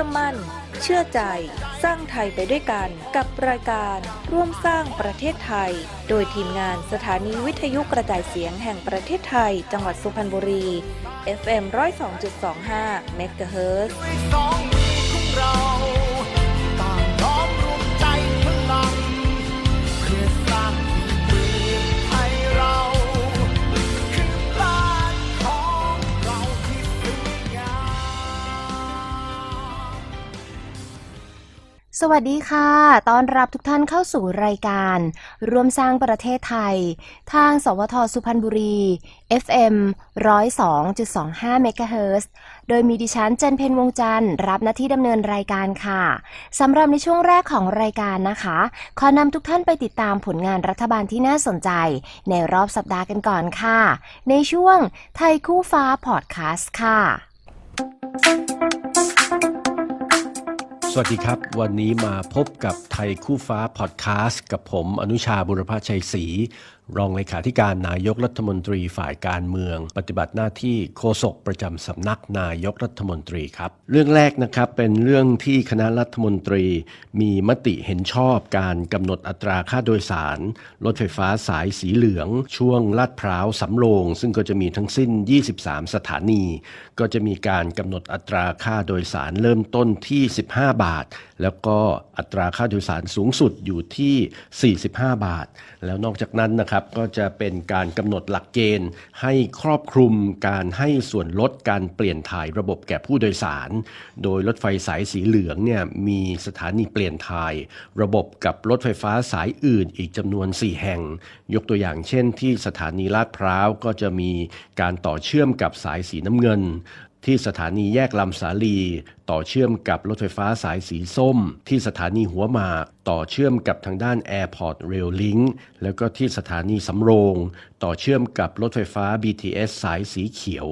ชื่อมั่น เชื่อใจ สร้างไทยไปด้วยกันกับรายการร่วมสร้างประเทศไทย โดยทีมงานสถานีวิทยุกระจายเสียงแห่งประเทศไทย จังหวัดสุพรรณบุรี FM 102.25เมกะเฮิรตซ์ด้วยสองมือของเรา สวัสดีค่ะ ต้อนรับทุกท่านเข้าสู่รายการ ร่วมสร้างประเทศไทย ทาง สวทสุพรรณบุรี FM 102.25เมกะเฮิรตโดยมีดิฉันเจนเพนวงจันทร์รับหน้าที่ดำเนินรายการค่ะ สำหรับในช่วงแรกของรายการนะคะ ขอนำทุกท่านไปติดตามผลงานรัฐบาลที่น่าสนใจ ในรอบสัปดาห์กันก่อนค่ะ ในช่วงไทยคู่ฟ้าพอดแคสต์ค่ะ วัสดีครับ วันนี้มาพบกับไทยคู่ฟ้าพอดแคสต์กับผมอนุชาบุรพชัยศรี รองเลขาธิการนายกรัฐมนตรีฝ่ายการเมือง ปฏิบัติหน้าที่โฆษกประจำสำนักนายกรัฐมนตรีครับ เรื่องแรกนะครับเป็นเรื่องที่คณะรัฐมนตรี มีมติเห็นชอบการกำหนดอัตราค่าโดยสาร รถไฟฟ้าสายสีเหลือง ช่วงลาดพร้าวสำโรง ซึ่งก็จะมีทั้งสิ้น 23 สถานี ก็จะมีการกำหนดอัตราค่าโดยสารเริ่มต้นที่ 15 บาท แล้วก็อัตราค่าโดยสารสูงสุดอยู่ที่ 45 บาท แล้วนอกจากนั้นนะครับก็จะเป็นการกำหนดหลักเกณฑ์ ให้ครอบคลุมการให้ส่วนลดการเปลี่ยนถ่ายระบบแก่ผู้โดยสาร โดยรถไฟสายสีเหลืองเนี่ยมีสถานีเปลี่ยนถ่าย ระบบกับรถไฟฟ้าสายอื่นอีกจำนวน 4 แห่ง ยกตัวอย่างเช่นที่สถานีลาดพร้าวก็จะมีการต่อเชื่อมกับสายสีน้ำเงิน ที่สถานีแยกลำสาลี ต่อเชื่อมกับรถไฟฟ้าสายสีส้ม ที่สถานีหัวหมาก ต่อเชื่อมกับทางด้าน Airport Rail Link แล้วก็ที่สถานีสำโรง ต่อเชื่อมกับรถไฟฟ้า BTS สายสีเขียว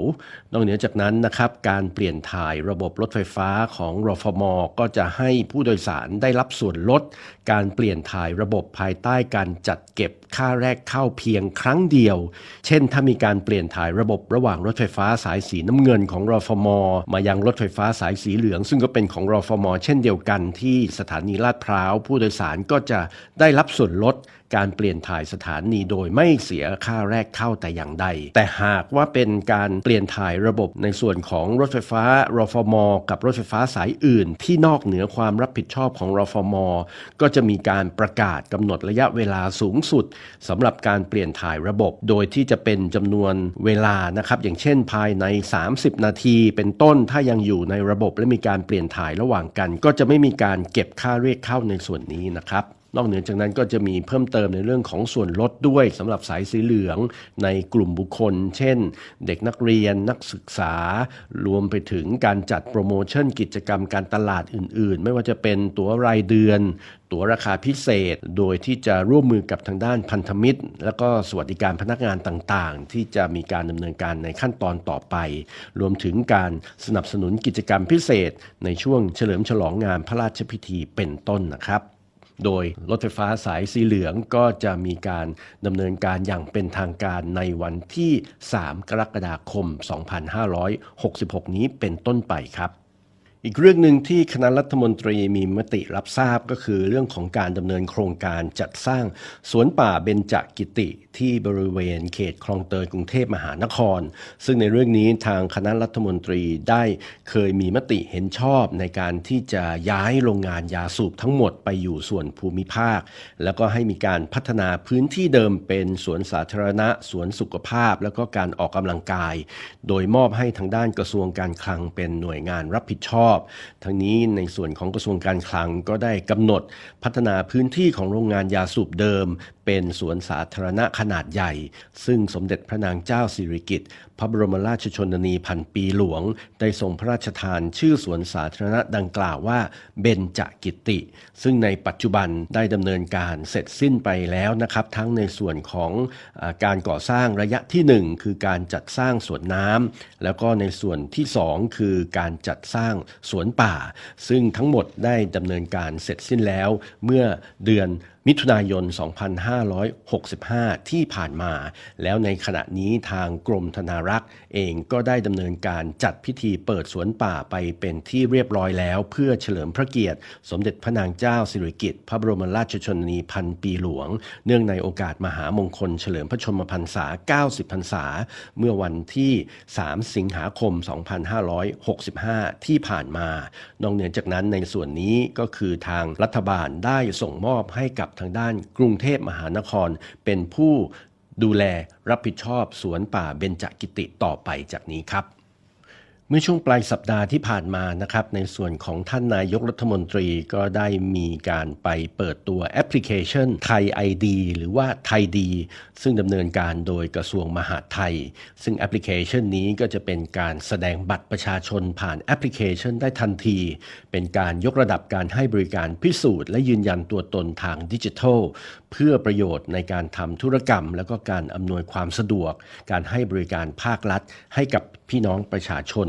นอกเหนือจากนั้นนะครับ การเปลี่ยนถ่ายระบบรถไฟฟ้าของรฟม ก็จะให้ผู้โดยสารได้รับส่วนลด การเปลี่ยนถ่ายระบบภายใต้การจัดเก็บค่าแรกเข้าเพียงครั้งเดียว เช่น ถ้ามีการเปลี่ยนถ่ายระบบระหว่างรถไฟฟ้าสายสีน้ำเงินของรอฟม มายังรถไฟฟ้าสายสีเหลือง ซึ่งก็เป็นของรอฟม เช่นเดียวกันที่สถานีลาดพร้าว ผู้โดยสารก็จะได้รับส่วนลด การเปลี่ยนถ่ายสถานีโดยไม่เสียค่าแรกเข้าแต่อย่างใด แต่หากว่าเป็นการเปลี่ยนถ่ายระบบในส่วนของรถไฟฟ้ารฟม กับรถไฟฟ้าสายอื่น ที่นอกเหนือความรับผิดชอบของรฟม ก็จะมีการประกาศกำหนดระยะเวลาสูงสุดสำหรับการเปลี่ยนถ่ายระบบ โดยที่จะเป็นจำนวนเวลานะครับอย่างเช่นภายใน 30 นาที เป็นต้นถ้ายังอยู่ในระบบและมีการเปลี่ยนถ่ายระหว่างกัน ก็จะไม่มีการเก็บค่าเรียกเข้าในส่วนนี้นะครับ นอกเหนือจากนั้นก็จะมีเพิ่มเติมในเรื่องของส่วนลดด้วยสำหรับสายสีเหลืองในกลุ่มบุคคล เช่น เด็กนักเรียนนักศึกษา รวมไปถึงการจัดโปรโมชั่นกิจกรรมการตลาดอื่น ๆ ไม่ว่าจะเป็นตั๋วรายเดือน ตั๋วราคาพิเศษ โดยที่จะร่วมมือกับทางด้านพันธมิตร แล้วก็สวัสดิการพนักงานต่าง ๆ ที่จะมีการดำเนินการในขั้นตอนต่อไป รวมถึงการสนับสนุนกิจกรรมพิเศษ ในช่วงเฉลิมฉลองงานพระราชพิธีเป็นต้นนะครับ โดยรถไฟฟ้าสายสีเหลืองก็จะมีการดำเนินการอย่างเป็นทางการในวันที่ 3 กรกฎาคม 2566 นี้เป็นต้นไปครับ อีกเรื่องหนึ่งที่คณะรัฐมนตรีมีมติรับทราบก็คือเรื่องของการดำเนินโครงการจัดสร้างสวนป่าเบญจกิติที่บริเวณเขตคลองเตยกรุงเทพมหานคร ซึ่งในเรื่องนี้ทางคณะรัฐมนตรีได้เคยมีมติเห็นชอบในการที่จะย้ายโรงงานยาสูบทั้งหมดไปอยู่ส่วนภูมิภาค แล้วก็ให้มีการพัฒนาพื้นที่เดิมเป็นสวนสาธารณะสวนสุขภาพ แล้วก็การออกกำลังกาย โดยมอบให้ทางด้านกระทรวงการคลังเป็นหน่วยงานรับผิดชอบทั้งนี้ในส่วนของกระทรวงการคลังก็ได้กำหนดพัฒนาพื้นที่ของโรงงานยาสูบเดิม เป็นสวนสาธารณะขนาดใหญ่ ซึ่งสมเด็จพระนางเจ้าสิริกิติ์พระบรมราชชนนีพันปีหลวง ได้ทรงพระราชทานชื่อสวนสาธารณะดังกล่าวว่าเบญจกิติ ซึ่งในปัจจุบันได้ดำเนินการเสร็จสิ้นไปแล้วนะครับ ทั้งในส่วนของอการก่อสร้างระยะที่ 1 คือการจัดสร้างสวนน้ำแล้วก็ในส่วนที่ 2 คือการจัดสร้างสวนป่า ซึ่งทั้งหมดได้ดำเนินการเสร็จสิ้นแล้วเมื่อเดือน มิถุนายน 2565 ที่ผ่านมา แล้วในขณะนี้ทางกรมธนารักษ์ เองก็ได้ดำเนินการจัดพิธีเปิดสวนป่าไปเป็นที่เรียบร้อยแล้ว เพื่อเฉลิมพระเกียรติ สมเด็จพระนางเจ้าสิริกิติ์พระบรมราชชนนีพันปีหลวง เนื่องในโอกาสมหามงคลเฉลิมพระชนมพรรษา 90 พรรษา เมื่อวันที่ 3 สิงหาคม 2565 ที่ผ่านมา นอกเหนือจากนั้นในส่วนนี้ก็คือทางรัฐบาลได้ส่งมอบให้กับทางด้านกรุงเทพมหานคร เป็นผู้ดูแลรับผิดชอบสวนป่าเบญจกิติต่อไปจากนี้ครับ เมื่อช่วงปลายสัปดาห์ที่ผ่านมานะครับ ในส่วนของท่านนายกรัฐมนตรีก็ได้มีการไปเปิดตัวแอปพลิเคชันไทย ID หรือว่าไทยดี ซึ่งดำเนินการโดยกระทรวงมหาดไทย ซึ่งแอปพลิเคชันนี้ก็จะเป็นการแสดงบัตรประชาชนผ่านแอปพลิเคชันได้ทันที เป็นการยกระดับการให้บริการพิสูจน์และยืนยันตัวตนทางดิจิทัลเพื่อประโยชน์ในการทำธุรกรรม และก็การอำนวยความสะดวก การให้บริการภาครัฐ ให้กับพี่น้องประชาชน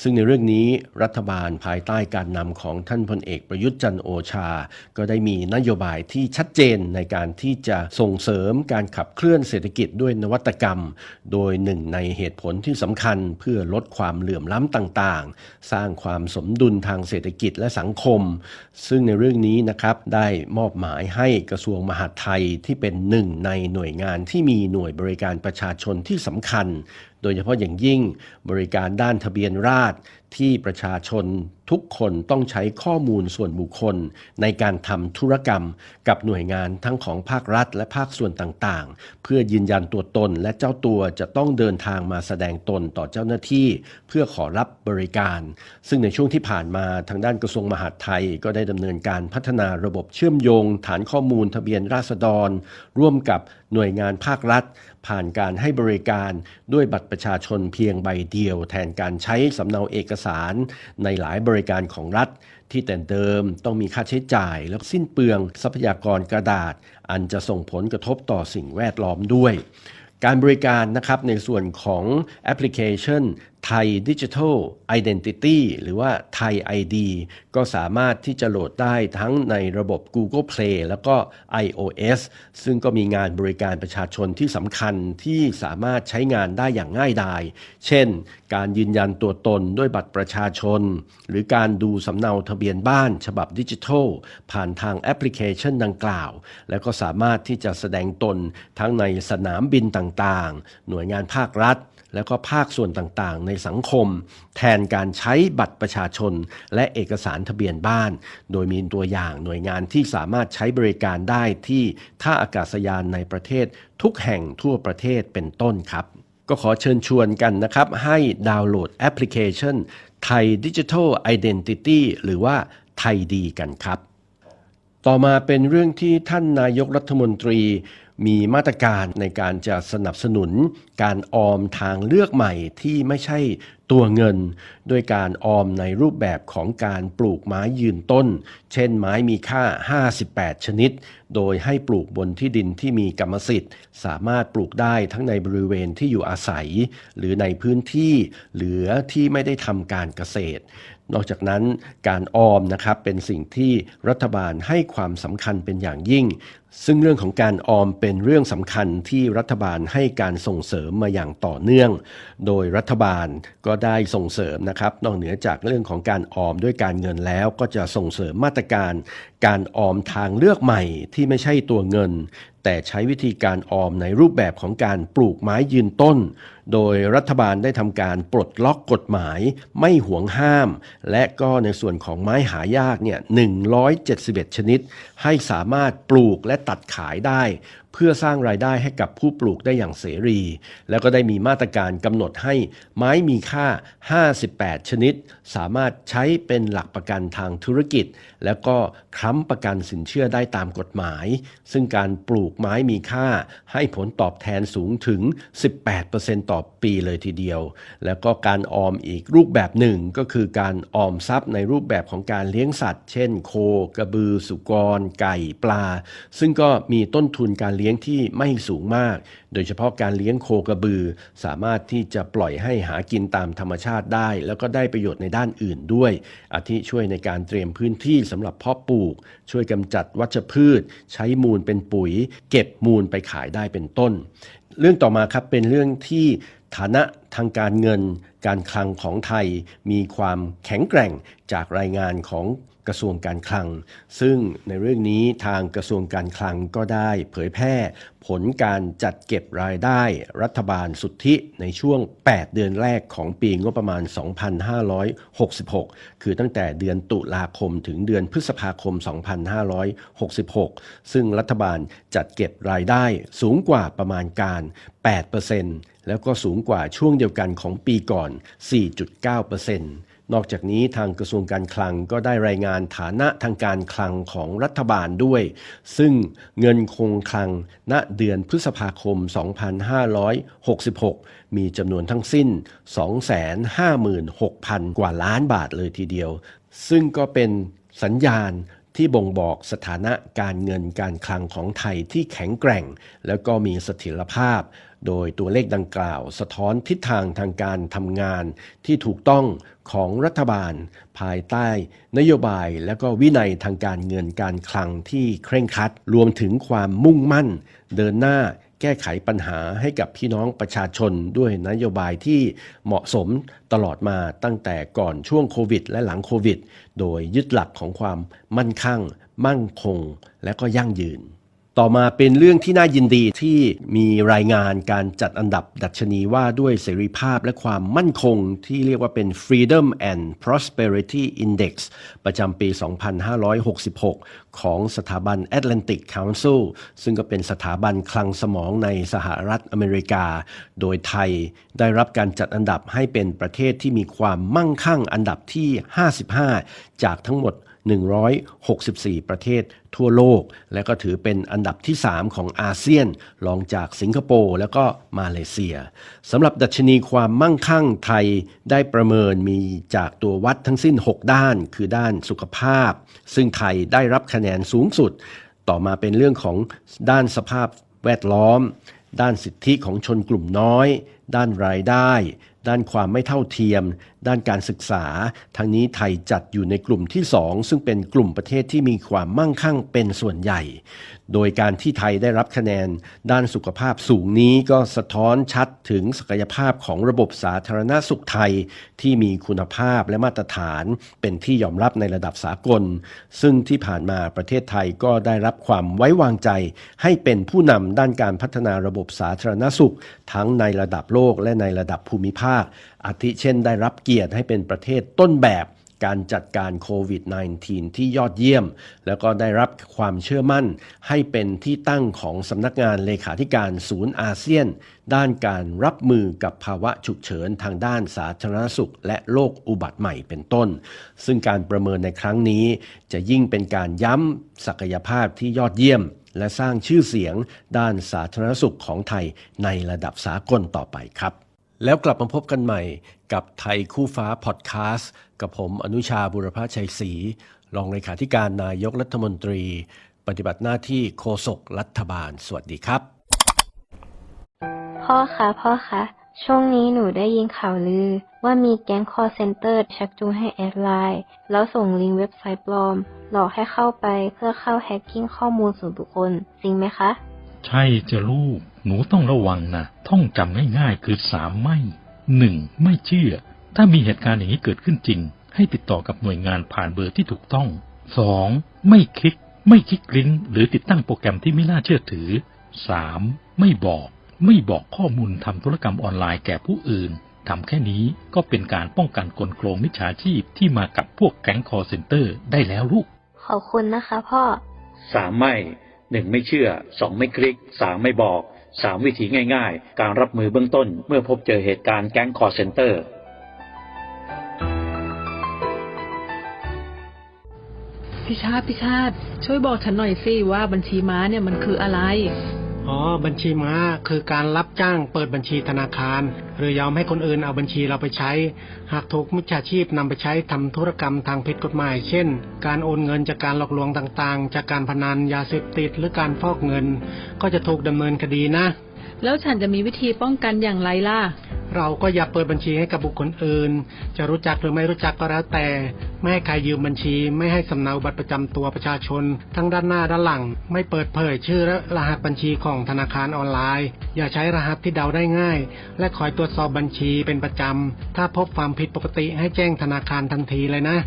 ซึ่งในเรื่องนี้รัฐบาลภายใต้การนำของท่านพลเอกประยุทธ์จันโอชา ก็ได้มีนโยบายที่ชัดเจนในการที่จะส่งเสริมการขับเคลื่อนเศรษฐกิจด้วยนวัตกรรม โดยหนึ่งในเหตุผลที่สำคัญเพื่อลดความเหลื่อมล้ำต่างๆ สร้างความสมดุลทางเศรษฐกิจและสังคม ซึ่งในเรื่องนี้นะครับได้มอบหมายให้กระทรวงมหาดไทยที่เป็นหนึ่งในหน่วยงานที่มีหน่วยบริการประชาชนที่สำคัญ โดยเฉพาะอย่างยิ่งบริการด้านทะเบียนราษฎร ที่ประชาชนทุกคนต้องใช้ข้อมูลส่วนบุคคล ในการทำธุรกรรม กับหน่วยงานทั้งของภาครัฐ และภาคส่วนต่างๆ เพื่อยืนยันตัวตนและเจ้าตัวจะต้องเดินทางมาแสดงตนต่อเจ้าหน้าที่ เพื่อขอรับบริการ ซึ่งในช่วงที่ผ่านมาทางด้านกระทรวงมหาดไทย ก็ได้ดำเนินการพัฒนาระบบเชื่อมโยง ฐานข้อมูลทะเบียนราษฎร ร่วมกับหน่วยงานภาครัฐ ผ่านการให้บริการด้วยบัตรประชาชนเพียงใบเดียว แทนการใช้สำเนาเอกสารในหลายบริการของรัฐ ที่แต่เดิมต้องมีค่าใช้จ่ายและสิ้นเปลืองทรัพยากรกระดาษ อันจะส่งผลกระทบต่อสิ่งแวดล้อมด้วยการบริการนะครับในส่วนของแอปพลิเคชัน ไทยดิจิทัล Identity หรือว่าไทย ID ก็สามารถที่จะโหลดได้ทั้งในระบบ Google Play แล้วก็ iOS ซึ่งก็มีงานบริการประชาชนที่สำคัญที่สามารถใช้งานได้อย่างง่ายดาย เช่น การยืนยันตัวตนด้วยบัตรประชาชน หรือการดูสำเนาทะเบียนบ้านฉบับดิจิทัล ผ่านทางแอปพลิเคชันดังกล่าว แล้วก็สามารถที่จะแสดงตนทั้งในสนามบินต่างๆ หน่วยงานภาครัฐ แล้วก็ภาคส่วนต่างๆ ในสังคม แทนการใช้บัตรประชาชน และเอกสารทะเบียนบ้าน โดยมีตัวอย่างหน่วยงานที่สามารถใช้บริการได้ที่ท่าอากาศยานในประเทศ ทุกแห่งทั่วประเทศเป็นต้นครับ ก็ขอเชิญชวนกันนะครับ ให้ดาวน์โหลดแอปพลิเคชันไทยดิจิทัลไอดีนิตี้หรือว่าไทยดีกันครับ ต่อมาเป็นเรื่องที่ท่านนายกรัฐมนตรี มีมาตรการในการจะสนับสนุนการออมทางเลือกใหม่ที่ไม่ใช่ ตัวเงินโดยการออมในรูปแบบของการปลูกไม้ยืนต้น เช่นไม้มีค่า 58 ชนิด โดยให้ปลูกบนที่ดินที่มีกรรมสิทธิ์ สามารถปลูกได้ทั้งในบริเวณที่อยู่อาศัย หรือในพื้นที่เหลือที่ไม่ได้ทำการเกษตรนอกจากนั้นการออมนะครับเป็นสิ่งที่รัฐบาลให้ความสำคัญเป็นอย่างยิ่ง ซึ่งเรื่องของการออมเป็นเรื่องสำคัญที่รัฐบาลให้การส่งเสริมมาอย่างต่อเนื่อง โดยรัฐบาลก็ได้ส่งเสริมนะครับนอกเหนือจากเรื่องของการออมด้วยการเงินแล้วก็จะส่งเสริมมาตรการการออมทางเลือกใหม่ที่ไม่ใช่ตัวเงิน แต่ใช้วิธีการออมในรูปแบบของการปลูกไม้ยืนต้น โดยรัฐบาลได้ทำการปลดล็อกกฎหมาย ไม่หวงห้าม และก็ในส่วนของไม้หายากเนี่ย 171 ชนิด ให้สามารถปลูกและตัดขายได้ เพื่อสร้างรายได้ให้กับผู้ปลูกได้อย่างเสรี แล้วก็ได้มีมาตรการกำหนดให้ไม้มีค่า 58 ชนิด สามารถใช้เป็นหลักประกันทางธุรกิจ แล้วก็ค้ำประกันสินเชื่อได้ตามกฎหมาย ซึ่งการปลูกไม้มีค่า ให้ผลตอบแทนสูงถึง 18%ต่อปีเลยทีเดียว แล้วก็การออมอีกรูปแบบหนึ่งก็คือการออมทรัพย์ในรูปแบบของการเลี้ยงสัตว์ เช่น โค กระบือ สุกร ไก่ ปลา ซึ่งก็มีต้นทุนการเลี้ยงที่ไม่สูงมาก โดยเฉพาะการเลี้ยงโคกระบือ สามารถที่จะปล่อยให้หากินตามธรรมชาติได้ แล้วก็ได้ประโยชน์ในด้านอื่นด้วย อาทิช่วยในการเตรียมพื้นที่สำหรับเพาะปลูก ช่วยกำจัดวัชพืช ใช้มูลเป็นปุ๋ยเก็บมูลไปขายได้เป็นต้น เรื่องต่อมาครับเป็นเรื่องที่ฐานะทางการเงิน การคลังของไทยมีความแข็งแกร่งจากรายงานของ กระทรวงการคลัง ซึ่งในเรื่องนี้ทางกระทรวงการคลังก็ได้เผยแพร่ผลการจัดเก็บรายได้รัฐบาลสุทธิในช่วง 8 เดือนแรกของปีงบประมาณ 2566 คือตั้งแต่เดือนตุลาคมถึงเดือนพฤษภาคม 2566 ซึ่งรัฐบาลจัดเก็บรายได้สูงกว่าประมาณการ 8%แล้วก็สูงกว่าช่วงเดียวกันของปีก่อน 4.9% นอกจากนี้ทางกระทรวงการคลังก็ได้รายงานฐานะทางการคลังของรัฐบาลด้วย ซึ่งเงินคงคลังณเดือนพฤษภาคม 2566 มีจำนวนทั้งสิ้น 256,000 กว่าล้านบาทเลยทีเดียว ซึ่งก็เป็นสัญญาณ ที่บ่งบอกสถานะการเงินการคลังของไทยที่แข็งแกร่ง แล้วก็มีเสถียรภาพ โดยตัวเลขดังกล่าว สะท้อนทิศทางทางการทำงานที่ถูกต้องของรัฐบาล ภายใต้ นโยบายและก็วินัยทางการเงินการคลังที่เคร่งครัด รวมถึงความมุ่งมั่น เดินหน้า แก้ไขปัญหาให้กับพี่น้องประชาชนด้วยนโยบายที่เหมาะสมตลอดมาตั้งแต่ก่อนช่วงโควิด และหลังโควิด โดยยึดหลักของความมั่นคงมั่นคง และก็ยั่งยืน ต่อมาเป็นเรื่องที่น่ายินดีที่มีรายงานการจัดอันดับดัชนีว่าด้วยเสรีภาพและความมั่นคงที่เรียกว่าเป็น Freedom and Prosperity Index ประจำปี 2566 ของสถาบัน Atlantic Council ซึ่งก็เป็นสถาบันคลังสมองในสหรัฐอเมริกา โดยไทยได้รับการจัดอันดับให้เป็นประเทศที่มีความมั่งคั่งอันดับที่ 55 จากทั้งหมด 164 ประเทศทั่วโลก และก็ถือเป็นอันดับที่ 3 ของอาเซียนรองจากสิงคโปร์แล้วก็มาเลเซียสำหรับดัชนีความมั่งคั่งไทยได้ประเมินมีจากตัววัดทั้งสิ้น 6 ด้าน คือด้านสุขภาพ ซึ่งไทยได้รับคะแนนสูงสุด ต่อมาเป็นเรื่องของด้านสภาพแวดล้อม ด้านสิทธิของชนกลุ่มน้อยด้านรายได้ ด้านความไม่เท่าเทียม ด้านการศึกษา ทั้งนี้ไทยจัดอยู่ในกลุ่มที่ 2 ซึ่งเป็นกลุ่มประเทศที่มีความมั่งคั่งเป็นส่วนใหญ่ โดยการที่ไทยได้รับคะแนน ด้านสุขภาพสูงนี้ก็สะท้อนชัดถึงศักยภาพของระบบสาธารณสุขไทย ที่มีคุณภาพและมาตรฐาน เป็นที่ยอมรับในระดับสากล ซึ่งที่ผ่านมาประเทศไทยก็ได้รับความไว้วางใจ ให้เป็นผู้นำด้านการพัฒนาระบบสาธารณสุข ทั้งในระดับโลโลกและในระดับภูมิภาค อาทิเช่นได้รับเกียรติให้เป็นประเทศต้นแบบการจัดการโควิด -19 ที่ยอดเยี่ยม แล้วก็ได้รับความเชื่อมั่น ให้เป็นที่ตั้งของสำนักงานเลขาธิการศูนย์อาเซียน ด้านการรับมือกับภาวะฉุกเฉินทางด้านสาธารณสุข และโรคอุบัติใหม่เป็นต้น ซึ่งการประเมินในครั้งนี้ จะยิ่งเป็นการย้ำศักยภาพที่ยอดเยี่ยม และสร้างชื่อเสียงด้านสาธารณสุขของไทยในระดับสากลต่อไปครับ แล้วกลับมาพบกันใหม่กับไทยคู่ฟ้าพอดแคสต์กับผมอนุชาบุรพชัยศรีรองเลขาธิการนายกรัฐมนตรี ปฏิบัติหน้าที่โฆษกรัฐบาล สวัสดีครับ พ่อคะพ่อคะช่วงนี้หนูได้ยินข่าวลือ ว่ามีแก๊งคอร์เซนเตอร์ชักจูงให้แอดไลน์ แล้วส่งลิงก์เว็บไซต์ปลอม หลอกให้เข้าไปเพื่อเข้าแฮกกิ้งข้อมูลส่วนบุคคล จริงไหมคะ ใช่จะลูก หนูต้องระวังนะ ท่องจำง่ายๆ คือสามไม่หนึ่งไม่เชื่อ ถ้ามีเหตุการณ์อย่างนี้เกิดขึ้นจริง ให้ติดต่อกับหน่วยงานผ่านเบอร์ที่ถูกต้องสองไม่คลิก ไม่คลิกลิงก์หรือติดตั้งโปรแกรมที่ไม่น่าเชื่อถือสามไม่บอก ไม่บอกข้อมูลทำธุรกรรมออนไลน์แก่ผู้อื่นทำแค่นี้ก็เป็นการป้องกันกลโกงมิจฉาชีพที่มากับพวกแก๊งคอร์เซนเตอร์ได้แล้วลูก ขอบคุณนะคะพ่อสามไม่หนึ่งไม่เชื่อสองไม่คลิกสามไม่บอกสามวิธีง่าย ๆ การรับมือเบื้องต้นเมื่อพบเจอเหตุการณ์แก๊งคอร์เซนเตอร์ พี่ชาติพี่ชาติ ช่วยบอกฉันหน่อยสิว่าบัญชีม้าเนี่ยมันคืออะไร อ๋อ บัญชีม้าคือการรับจ้างเปิดบัญชีธนาคาร หรือยอมให้คนอื่นเอาบัญชีเราไปใช้ หากถูกมิจฉาชีพนำไปใช้ทำธุรกรรมทางผิดกฎหมาย เช่น การโอนเงินจากการหลอกลวงต่างๆ จากการพนันยาเสพติดหรือการฟอกเงิน ก็จะถูกดำเนินคดีนะ แล้วฉันจะมีวิธีป้องกันอย่างไรล่ะ เราก็อย่าเปิดบัญชีให้กับบุคคลอื่น จะรู้จักหรือไม่รู้จักก็แล้วแต่ ไม่ให้ใครยืมบัญชี ไม่ให้สำเนาบัตรประจำตัวประชาชน ทั้งด้านหน้าด้านหลัง ไม่เปิดเผยชื่อและรหัสบัญชีของธนาคารออนไลน์ อย่าใช้รหัสที่เดาได้ง่าย และคอยตรวจสอบบัญชีเป็นประจำ ถ้าพบความผิดปกติให้แจ้งธนาคารทันทีเลยนะ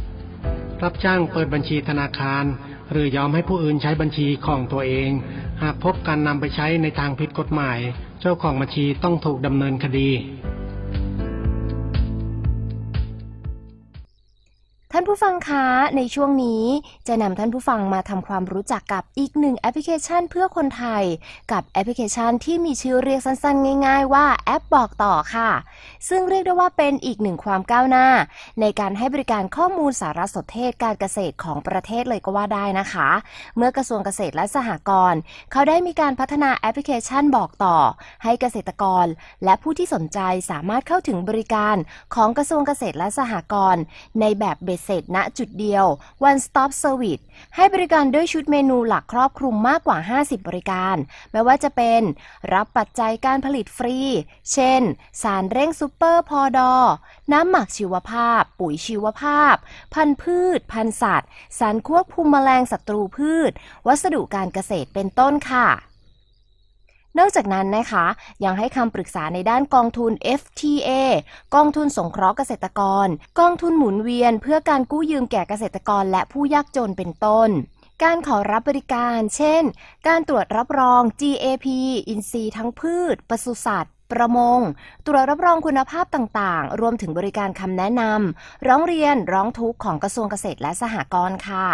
รับจ้างเปิดบัญชีธนาคาร หรือยอมให้ผู้อื่นใช้บัญชีของตัวเอง หากพบการนำไปใช้ในทางผิดกฎหมาย เจ้าของบัญชีต้องถูกดำเนินคดีานผู้ฟังคะ ในช่วงนี้จะนำท่านผู้ฟังมาทำความรู้จักกับอีกหนึ่งแอปพลิเคชันเพื่อคนไทย กับแอปพลิเคชันที่มีชื่อเรียกสั้นๆ ง่าย ๆ ว่าแอปบอกต่อค่ะซึ่งเรียกได้ว่าเป็นอีกหนึ่งความก้าวหน้า ในการให้บริการข้อมูลสารสนเทศการเกษตรของประเทศเลยก็ว่าได้นะคะ เมื่อกระทรวงเกษตรและสหกรณ์เขาได้มีการพัฒนาแอปพลิเคชันบอกต่อ ให้เกษตรกร และผู้ที่สนใจสามารถเข้าถึงบริการของกระทรวงเกษตรและสหกรณ์ในแบบเบ็ดเสร็จณจุดเดียว one stop service ให้บริการด้วยชุดเมนูหลักครอบคลุมมากกว่า 50 บริการ ไม่ว่าจะเป็น รับปัจจัยการผลิตฟรี เช่น สารเร่งซูเปอร์พอดอ น้ำหมักชีวภาพ ปุ๋ยชีวภาพ พันธุ์พืช พันธุ์สัตว์ สารควบคุมแมลงศัตรูพืช วัสดุการเกษตรเป็นต้นค่ะนอกจากนั้นนะคะ ยังให้คำปรึกษาในด้านกองทุน FTA กองทุนสงเคราะห์เกษตรกร กองทุนหมุนเวียน เพื่อการกู้ยืมแก่เกษตรกรและผู้ยากจนเป็นต้น การขอรับบริการ เช่น การตรวจรับรอง GAP อินทรีย์ทั้งพืชปศุสัตว์ ประมง ตรวจรับรองคุณภาพต่างๆ รวมถึงบริการคำแนะนำ ร้องเรียนร้องทุกข์ของกระทรวงเกษตรและสหกรณ์ค่ะ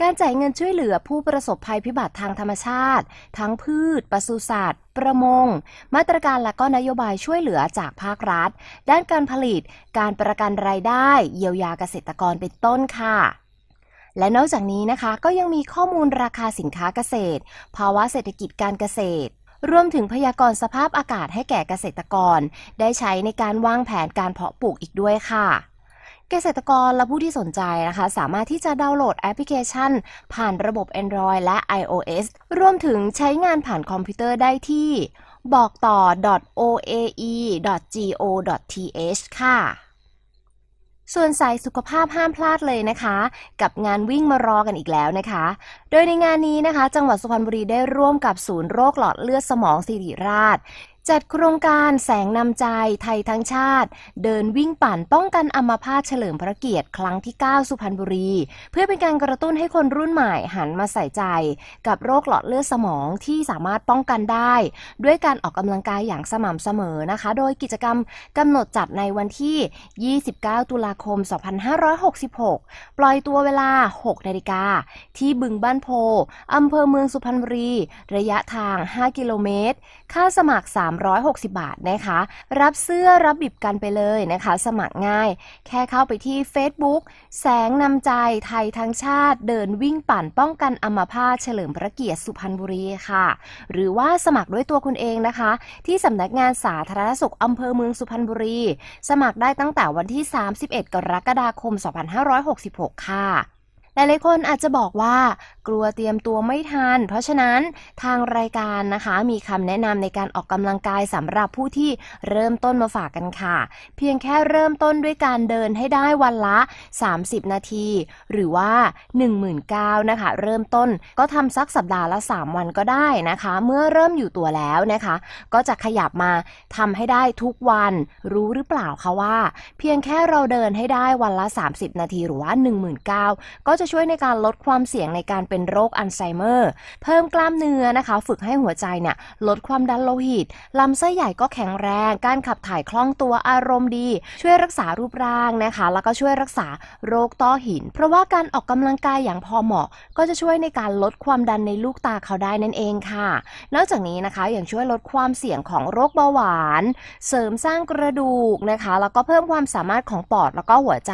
การจ่ายเงินช่วยเหลือผู้ประสบภัยพิบัติทางธรรมชาติ ทั้งพืช ปศุสัตว์ ประมง มาตรการและก็นโยบายช่วยเหลือจากภาครัฐ ด้านการผลิต การประกันรายได้ เยียวยาเกษตรกรเป็นต้นค่ะและนอกจากนี้นะคะก็ยังมีข้อมูลราคาสินค้าเกษตร ภาวะเศรษฐกิจการเกษตร รวมถึงพยากรณ์สภาพอากาศให้แก่เกษตรกร ได้ใช้ในการวางแผนการเพาะปลูกอีกด้วยค่ะเกษตรกรและผู้ที่สนใจนะคะ สามารถที่จะดาวน์โหลดแอปพลิเคชัน ผ่านระบบ Android และ iOS รวมถึงใช้งานผ่านคอมพิวเตอร์ได้ที่ บอกต่อ .oae.go.th ค่ะ ส่วนสายสุขภาพห้ามพลาดเลยนะคะ กับงานวิ่งมารอกันอีกแล้วนะคะ โดยในงานนี้นะคะ จังหวัดสุพรรณบุรีได้ร่วมกับศูนย์โรคหลอดเลือดสมองสิริราช จัดโครงการแสงนำใจไทยทั้งชาติ เดินวิ่งปั่นป้องกันอัมพาตเฉลิมพระเกียรติครั้งที่ 9 สุพรรณบุรี เพื่อเป็นการกระตุ้นให้คนรุ่นใหม่หันมาใส่ใจ กับโรคหลอดเลือดสมองที่สามารถป้องกันได้ ด้วยการออกกำลังกายอย่างสม่ำเสมอนะคะ โดยกิจกรรมกำหนดจัดในวันที่ 29 ตุลาคม 2566 ปล่อยตัวเวลา 6 นาฬิกาที่บึงบ้านโพอำเภอเมืองสุพรรณบุรี ระยะทาง 5 กิโลเมตร ค่าสมัคร360 บาทนะคะ รับเสื้อรับบิบกันไปเลยนะคะ สมัครง่าย แค่เข้าไปที่ Facebook แสงนำใจไทยทั้งชาติ เดินวิ่งปั่นป้องกันอัมพาตเฉลิมพระเกียรติสุพรรณบุรีค่ะ หรือว่าสมัครด้วยตัวคุณเองนะคะ ที่สำนักงานสาธารณสุขอำเภอเมืองสุพรรณบุรี สมัครได้ตั้งแต่วันที่ 31 กรกฎาคม 2566 ค่ะ หลายๆคนอาจจะบอกว่ากลัวเตรียมตัวไม่ทัน เพราะฉะนั้นทางรายการนะคะมีคำแนะนำในการออกกำลังกายสำหรับผู้ที่เริ่มต้นมาฝากกันค่ะ เพียงแค่เริ่มต้นด้วยการเดินให้ได้วันละ 30 นาที หรือว่า 19,000นะคะ เริ่มต้นก็ทำสักสัปดาห์ละ 3 วันก็ได้นะคะ เมื่อเริ่มอยู่ตัวแล้วนะคะ ก็จะขยับมาทำให้ได้ทุกวันรู้หรือเปล่าคะว่า เพียงแค่เราเดินให้ได้วันละ 30 นาทีหรือว่า 19,000ก็จะช่วยในการลดความเสี่ยงในการเป็นโรคอัลไซเมอร์ เพิ่มกล้ามเนื้อนะคะ ฝึกให้หัวใจเนี่ยลดความดันโลหิตลำไส้ใหญ่ก็แข็งแรง การขับถ่ายคล่องตัวอารมณ์ดี ช่วยรักษารูปร่างนะคะ แล้วก็ช่วยรักษาโรคต้อหิน เพราะว่าการออกกำลังกายอย่างพอเหมาะ ก็จะช่วยในการลดความดันในลูกตาเขาได้นั่นเองค่ะ นอกจากนี้นะคะยังช่วยลดความเสี่ยงของโรคเบาหวาน เสริมสร้างกระดูกนะคะ แล้วก็เพิ่มความสามารถของปอดแล้วก็หัวใจ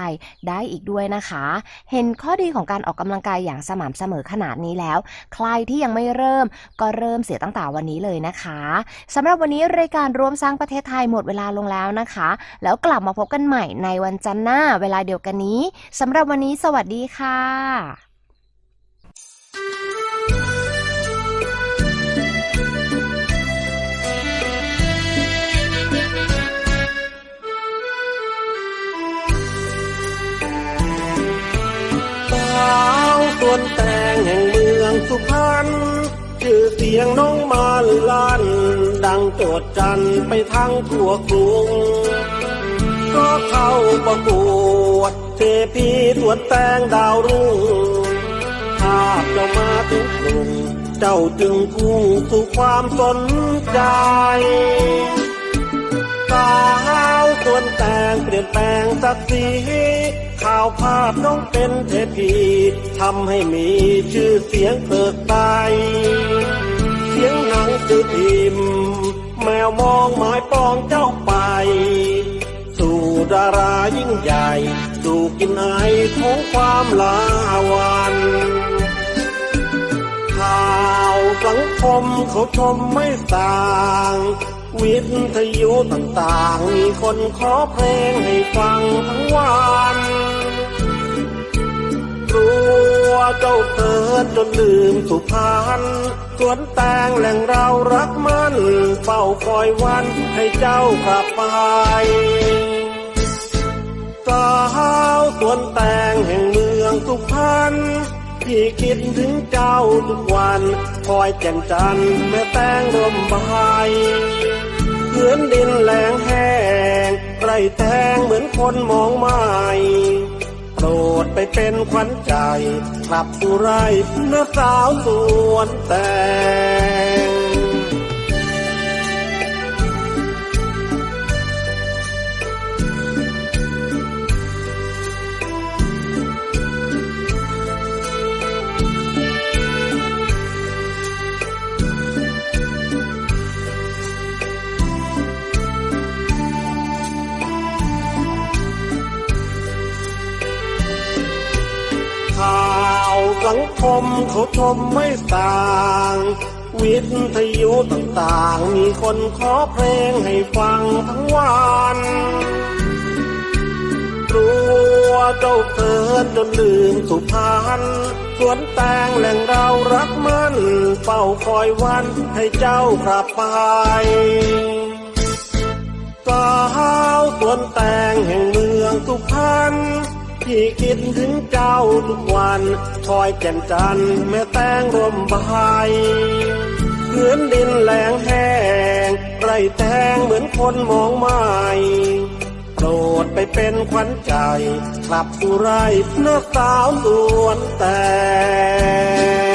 ได้อีกด้วยนะคะ เห็นข้อดีของการออกกำลังกายอย่างสม่ำเสมอขนาดนี้แล้ว ใครที่ยังไม่เริ่มก็เริ่มเสียตั้งแต่วันนี้เลยนะคะสำหรับวันนี้รายการรวมสร้างประเทศไทยหมดเวลาลงแล้วนะคะ แล้วกลับมาพบกันใหม่ในวันจันทร์หน้าเวลาเดียวกันนี้สำหรับวันนี้สวัสดีค่ะ ชื่อเสียงน้องมาลั่น ดังโจดจันไปทั้งทั่วกรุงก็เข้าประกวดเทพีสวนแตงดาวรุ่งภาพจ้ามาถึงกรุงเจ้าจึงพุ่งสู่ความสนใจสาวส่วนแต่งเปลี่ยนแปลงสักสี ข่าวภาพน้องเป็นเทพีทำให้มีชื่อเสียงเปิดไปเสียงหนังสือพิมพ์แมวมองหมายปองเจ้าไป สู่ดารายิ่งใหญ่ สู่กินไอของความลาวันข่าวสังคมเขาชมไม่ต่างวิทยุต่างๆ มีคนขอเพลงให้ฟังทั้งวัน รู้ว่าเจ้าเกิดจนลืมสุพรรณสวนแตงแหล่งเรารักมันเฝ้าคอยวันให้เจ้ากลับไปสาวสวนแตงแห่งเมืองสุพรรณที่คิดถึงเจ้าทุกวันคอยแจ่มจันทร์แม่แตงร่มใบพื้นดินแหลงแห้งไรแตงเหมือนคนมองไม่ โปรดไปเป็นขวัญใจ กลับสุไรนะสาวสวนแต่ สังคมเขาชมไม่ต่าง วิทยุต่างๆ มีคนขอเพลงให้ฟังทั้งวันรู้ว่าเจ้าเกิดจนลืมสุพรรณสวนแตงแหล่งเรารักมันเฝ้าคอยวันให้เจ้ากลับไปสาวสวนแตงแห่งเมืองสุพรรณที่คิดถึงเจ้าทุกวัน คอยแก่นจันแม่แตงร่มใบพื้นดินแหลงแห้งไรแตงเหมือนคนมองไม่ โปรดไปเป็นขวัญใจกลับสุไรนะสาวสวนแตง